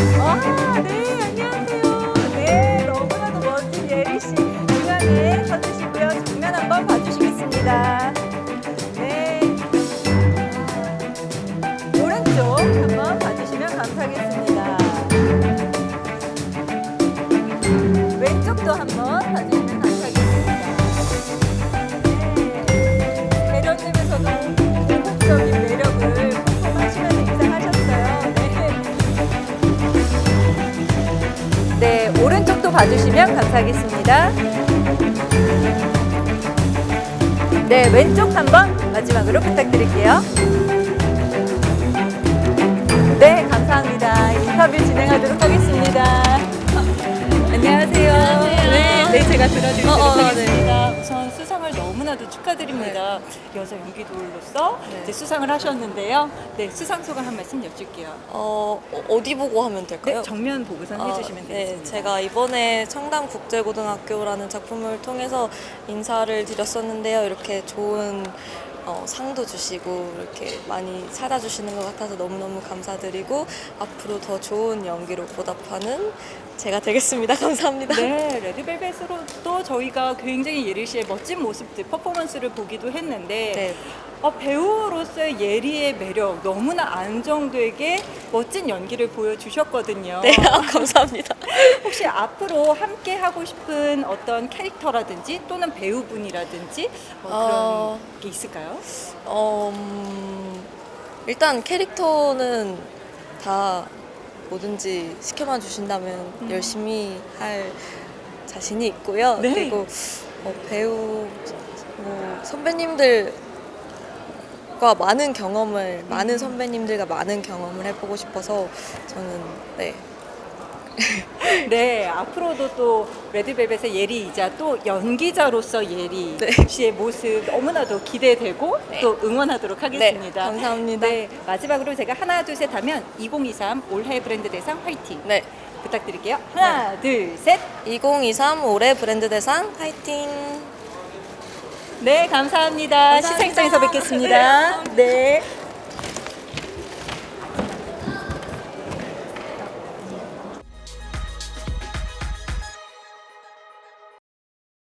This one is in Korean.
아, 네, 안녕하세요. 네, 너무나도 멋진 예리 씨 중앙에 서주시고요. 정면 한번 봐주시겠습니다. 네. 아, 오른쪽 한번 봐주시면 감사하겠습니다. 왼쪽도 한번 봐주시면 봐주시면 감사하겠습니다. 네, 왼쪽 한번 마지막으로 부탁드릴게요. 네, 감사합니다. 인터뷰 진행하도록 하겠습니다. 안녕하세요. 네, 네, 제가 들어드리도록 어, 어, 하겠습니다. 너무나도 축하드립니다. 여자 연기도로서 네. 이제 수상을 하셨는데요. 네, 수상 소감 한 말씀 여쭐게요. 어, 어, 어디 보고 하면 될까요? 네, 정면 보고선 아, 해주시면 되겠습니다. 네, 제가 이번에 청담 국제고등학교라는 작품을 통해서 인사를 드렸었는데요. 이렇게 좋은 어, 상도 주시고 이렇게 많이 찾아주시는 것 같아서 너무너무 감사드리고 앞으로 더 좋은 연기로 보답하는 제가 되겠습니다. 감사합니다. 네, 레드벨벳으로 또 저희가 굉장히 예리 씨의 멋진 모습들, 퍼포먼스를 보기도 했는데 네. 어, 배우로서의 예리의 매력 너무나 안정되게 멋진 연기를 보여주셨거든요. 네, 아, 감사합니다. 혹시 앞으로 함께 하고 싶은 어떤 캐릭터라든지 또는 배우분이라든지 뭐 그런 어. 게 있을까요? 어, 음, 일단 캐릭터는 다 뭐든지 시켜만 주신다면 음. 열심히 할 자신이 있고요. 네. 그리고 어, 배우 뭐 선배님들 과 많은 경험을 많은 음. 선배님들과 많은 경험을 해보고 싶어서 저는 네 네, 앞으로도 또 레드벨벳의 예리이자 또 연기자로서 예리 네. 씨의 모습 너무나도 기대되고 네. 또 응원하도록 하겠습니다. 네, 감사합니다. 네, 마지막으로 제가 하나 둘 셋 하면 2023 올해 브랜드 대상 화이팅 네. 부탁드릴게요. 하나 둘 셋. 2023 올해 브랜드 대상 화이팅! 네, 감사합니다. 감사합니다. 시상장에서 뵙겠습니다. 네.